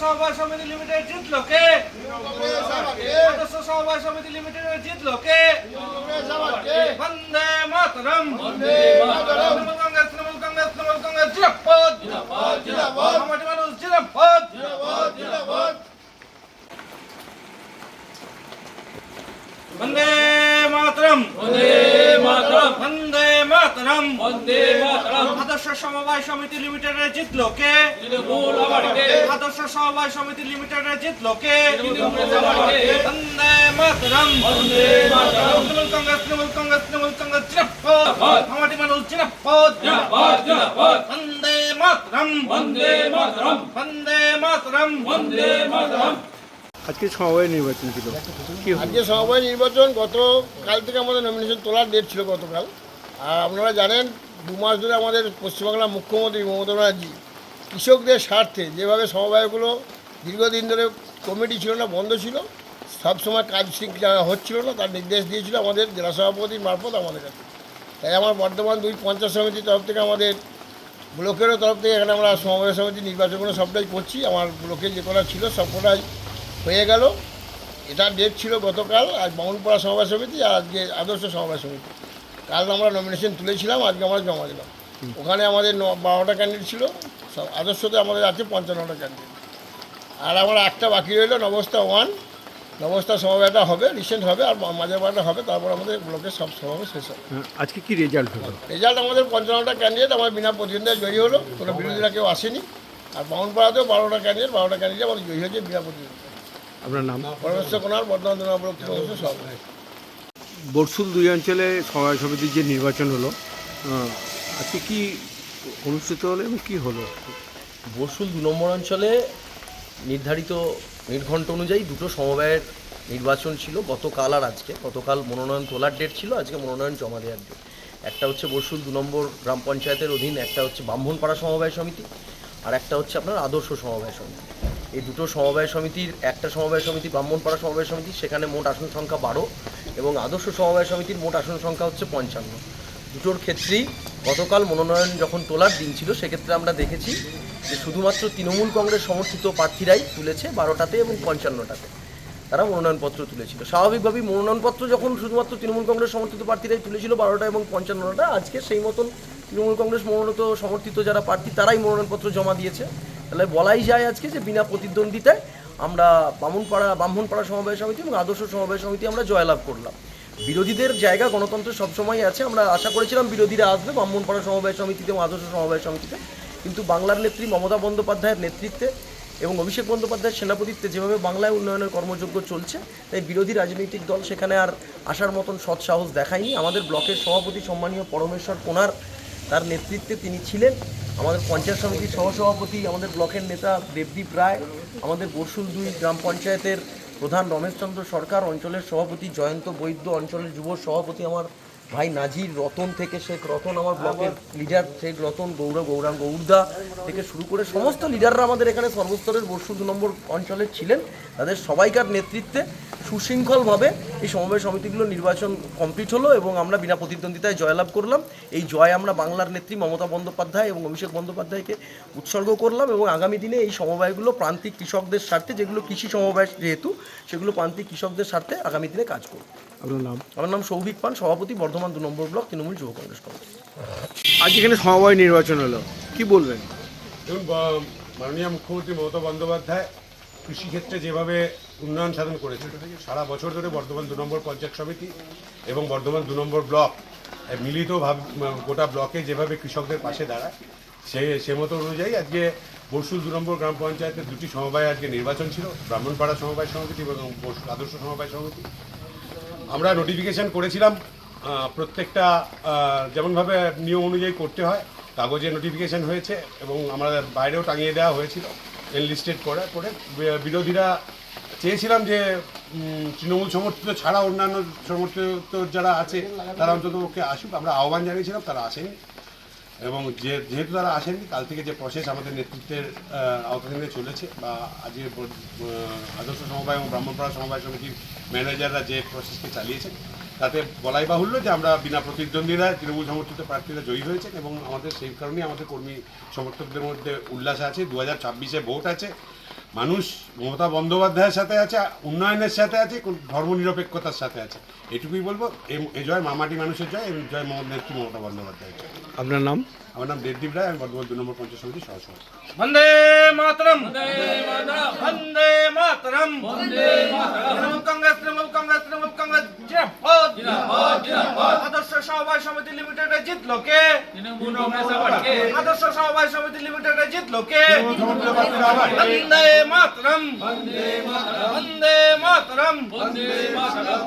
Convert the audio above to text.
সমবায় সমিতি লিমিটেড জিতলো কে? আদর্শ সমবায় সমিতি লিমিটেড জিতলো কে? বন্দে মাতরম। তৃণমূল কংগ্রেস তৃণমূল কংগ্রেস তৃণমূল কংগ্রেস জিরাপদ মামাটি মানুষ জিরাপদ বন্দে মাতরম। বন্দে মাতরম। বন্দে মাতরম। বন্দে মাতরম। সমবায় সমিতি লিমিটেডে জিতলো কে? আদর্শ সমবায় সমিতি লিমিটেডে জিতলো কে? বন্দে মাতরম। বন্দে মাতরম। তৃণমূল কংগ্রেস তৃণমূল কংগ্রেস তৃণমূল কংগ্রেস জিরাপদ মামাটি মানুষ জিরাপদ জিন্দাবাদ জিন্দাবাদ বন্দে মাতরম। বন্দে মাতরম। বন্দে মাতরম। বন্দে মাতরম। আজকে সমবায় নির্বাচন ছিল। আজকে সমবায় নির্বাচন গত কাল থেকে আমাদের নমিনেশন তোলার ডেট ছিল গতকাল। আর আপনারা জানেন, দু মাস ধরে আমাদের পশ্চিমবাংলার মুখ্যমন্ত্রী মমতা ব্যানার্জি কৃষকদের স্বার্থে যেভাবে সমবায়গুলো দীর্ঘদিন ধরে কমিটি ছিল না, বন্ধ ছিল, সবসময় কাজ শৃঙ্খলা হচ্ছিল না, তার নির্দেশ দিয়েছিল আমাদের জেলা সভাপতির মারফত আমাদের কাছে। তাই আমার বর্তমান দুই পঞ্চায়েত সমিতির তরফ থেকে আমাদের ব্লকেরও তরফ থেকে এখানে আমরা সমবায় সমিতি নির্বাচনগুলো সবটাই করছি। আমার ব্লকে যে কটা ছিল সবকটাই হয়ে গেল। এটা ডেট ছিল গতকাল, আজ বামুনপাড়া সমবায় সমিতি আর আজকে আদর্শ সমবায় সমিতি। কাল আমরা নমিনেশন তুলেছিলাম আজকে আমরা জমা দিলাম। ওখানে আমাদের বারোটা ক্যান্ডিডেট ছিল সব আদর্শতে আমাদের আছে পঞ্চান্নটা ক্যান্ডিডেট আর আমার একটা বাকি রইল নবস্থা ওয়ান নবস্থা সমবায়টা হবে রিসেন্ট হবে আর মা- মাঝের বারটা হবে তারপর আমাদের ব্লকের সব সমাবেশ শেষ হবে। হ্যাঁ, আজকে কি রেজাল্ট হলো? রেজাল্ট আমাদের পঞ্চান্নটা ক্যান্ডিডেট আমার বিনা প্রতিদ্বন্দ্বিতায় জয়ী হলো কোনো বিরোধীরা কেউ আসেনি। আর বামুনপাড়াতেও বারোটা ক্যান্ডিডেট বারোটা ক্যান্ডিডেট আমাদের জয়ী হয়েছে বিনা প্রতিদ্বন্দ্বিতা আপনার নাম? পরমেশ্বর কোনার বর্ধমান ব্লক সব বরসুল দুই অঞ্চলে সমবায় সমিতির যে নির্বাচন হলো আজকে কি অনুষ্ঠিত হলো এবং কী হলো? বসুল দু নম্বর অঞ্চলে নির্ধারিত নির্ঘণ্ট অনুযায়ী দুটো সমবায়ের নির্বাচন ছিল, গতকাল আর আজকে। গতকাল মনোনয়ন তোলার ডেট ছিল, আজকে মনোনয়ন জমা দেওয়ার ডেট একটা হচ্ছে বসুল দু নম্বর গ্রাম পঞ্চায়েতের অধীন, একটা হচ্ছে ব্রাহ্মণপাড়া সমবায় সমিতি, আর একটা হচ্ছে আপনার আদর্শ সমবায় সমিতি। এই দুটো সমবায় সমিতির, একটা সমবায় সমিতি ব্রাহ্মণপাড়া সমবায় সমিতি, সেখানে মোট আসন সংখ্যা বারো। এবং আদর্শ সমবায় সমিতির মোট আসন সংখ্যা হচ্ছে পঞ্চান্ন। দুটোর ক্ষেত্রেই গতকাল মনোনয়ন যখন তোলার দিন ছিল, সেক্ষেত্রে আমরা দেখেছি যে শুধুমাত্র তৃণমূল কংগ্রেস সমর্থিত প্রার্থীরাই তুলেছে বারোটাতে এবং পঞ্চান্নটাতে। তারা মনোনয়নপত্র তুলেছিল। স্বাভাবিকভাবেই মনোনয়নপত্র যখন শুধুমাত্র তৃণমূল কংগ্রেস সমর্থিত প্রার্থীরাই তুলেছিল বারোটা এবং পঞ্চান্নটা, আজকে সেই মতন তৃণমূল কংগ্রেস মনোনীত সমর্থিত যারা প্রার্থী, তারাই মনোনয়নপত্র জমা দিয়েছে। তাহলে বলাই যায় আজকে যে বিনা প্রতিদ্বন্দ্বিতায় আমরা বামুনপাড়া, ব্রাহ্মণপাড়া সমবায় সমিতি এবং আদর্শ সমবায় সমিতি আমরা জয়লাভ করলাম। বিরোধীদের জায়গা গণতন্ত্র সবসময় আছে, আমরা আশা করেছিলাম বিরোধীরা আসবে ব্রাহ্মণপাড়া সমবায় সমিতিতে এবং আদর্শ সমবায় সমিতিতে। কিন্তু বাংলার নেত্রী মমতা বন্দ্যোপাধ্যায়ের নেতৃত্বে এবং অভিষেক বন্দ্যোপাধ্যায়ের সেনাপতিত্বে যেভাবে বাংলায় উন্নয়নের কর্মযজ্ঞ চলছে, তাই বিরোধী রাজনৈতিক দল সেখানে আর আসার মতন সৎ সাহস দেখায়নি। আমাদের ব্লকের সভাপতি সম্মানীয় পরমেশ্বর কোনার, তার নেতৃত্বে তিনি ছিলেন। আমাদের পঞ্চায়েত সমিতির সহসভাপতি, আমাদের ব্লকের নেতা দেবদীপ রায়, আমাদের বরসুল দুই গ্রাম পঞ্চায়েতের প্রধান রমেশচন্দ্র সরকার, অঞ্চলের সভাপতি জয়ন্ত বৈদ্য, অঞ্চলের যুব সভাপতি আমার ভাই নাজির রতন থেকে শেখ রতন, আমার ব্লকের লিডার শেখ রতন, গৌরব গৌরাঙ্গ গৌরদা থেকে শুরু করে সমস্ত লিডাররা আমাদের এখানে সর্বস্তরের বর্ষু দু নম্বর অঞ্চলের ছিলেন। তাদের সবাইকার নেতৃত্বে সুশৃঙ্খলভাবে এই সমবায় সমিতিগুলো নির্বাচন কমপ্লিট হলো এবং আমরা বিনা প্রতিদ্বন্দ্বিতায় জয়লাভ করলাম। এই জয় আমরা বাংলার নেত্রী মমতা বন্দ্যোপাধ্যায় এবং অভিষেক বন্দ্যোপাধ্যায়কে উৎসর্গ করলাম এবং আগামী দিনে এই সমবায়গুলো প্রান্তিক কৃষকদের স্বার্থে যেগুলো কৃষি সমবায় যেহেতু সেগুলো প্রান্তিক কৃষকদের স্বার্থে আগামী দিনে কাজ করব। আপনার নাম? আমার নাম সৌভিক পান সভাপতি বর্ধমান দু নম্বর ব্লক তৃণমূল যুব কংগ্রেস কমিটি। আজ এখানে সমবায় নির্বাচন হলো। কি বলবেন? দেখুন মাননীয় মুখ্যমন্ত্রী মমতা বন্দ্যোপাধ্যায় কৃষিক্ষেত্রে যেভাবে উন্নয়ন সাধন করেছে, সারা বছর ধরে বর্ধমান দু নম্বর পঞ্চায়েত সমিতি এবং বর্ধমান দু নম্বর ব্লক মিলিতভাবে গোটা ব্লকে যেভাবে কৃষকদের পাশে দাঁড়ায়, সে সে মতো অনুযায়ী আজকে বরসুল দু নম্বর গ্রাম পঞ্চায়েতের দুটি সমবায় আজকে নির্বাচন ছিল, ব্রাহ্মণপাড়া সমবায় সমিতি এবং আদর্শ সমবায় সমিতি। আমরা নোটিফিকেশন করেছিলাম প্রত্যেকটা যেমনভাবে নিয়ম অনুযায়ী করতে হয়, কাগজে নোটিফিকেশন হয়েছে এবং আমরা বাইরেও টাঙিয়ে দেওয়া হয়েছিল। এনলিস্টেড করে করে বিরোধীরা চেয়েছিলাম যে তৃণমূল সমর্থিত ছাড়া অন্যান্য সমর্থিত যারা আছে, তারা অন্তত পক্ষে আসুক। আমরা আহ্বান জানিয়েছিলাম, তারা আসেনি। এবং যে, যেহেতু তারা আসেননি, কাল থেকে যে প্রসেস আমাদের নেতৃত্বের আওতাধীনে চলেছে বা আজকে আদর্শ সমবায় এবং ব্রাহ্মণপাড়া সমবায় সমিতির ম্যানেজাররা যে প্রসেসকে চালিয়েছেন তাতে বলাই বাহুল্য যে আমরা বিনা প্রতিদ্বন্দ্বীরা তৃণমূল সমর্থিত প্রার্থীরা জয়ী হয়েছেন এবং আমাদের সেই কারণেই আমাদের কর্মী সমর্থকদের মধ্যে উল্লাস আছে। দু হাজার ছাব্বিশে ভোট আছে। মানুষ মমতা বন্দ্যোপাধ্যায়ের সাথে আছে উন্নয়নের সাথে আছে কোন ধর্মনিরপেক্ষতার সাথে আছে। এটুকুই বলব এ- জয় মামাটি মানুষের জয় এবং জয় মমতা নেত্রী মমতা বন্দ্যোপাধ্যায়ের জয়। আপনার নাম? আমার নাম দেবদীপ রায় আমি বর্ধমান দু নম্বর পঞ্চায়েত সমিতির সহসভাপতি। বন্দে মাতরম বন্দে মাতরম! বন্দে মাতরম। বন্দে মাতরম। কংগ্রেস তৃণমূল কংগ্রেস তৃণমূল কংগ্রেস জিন্দাবাদ জিন্দাবাদ জিন্দাবাদ আদর্শ সমবায় সমিতি লিমিটেডে জিতলো কে? তৃণমূল কংগ্রেস আবার কে? আদর্শ সমবায় সমিতি লিমিটেডে জিতলো কে? বন্দে মাতরম। বন্দে মাতরম। বন্দে মাতরম। বন্দে মাতরম।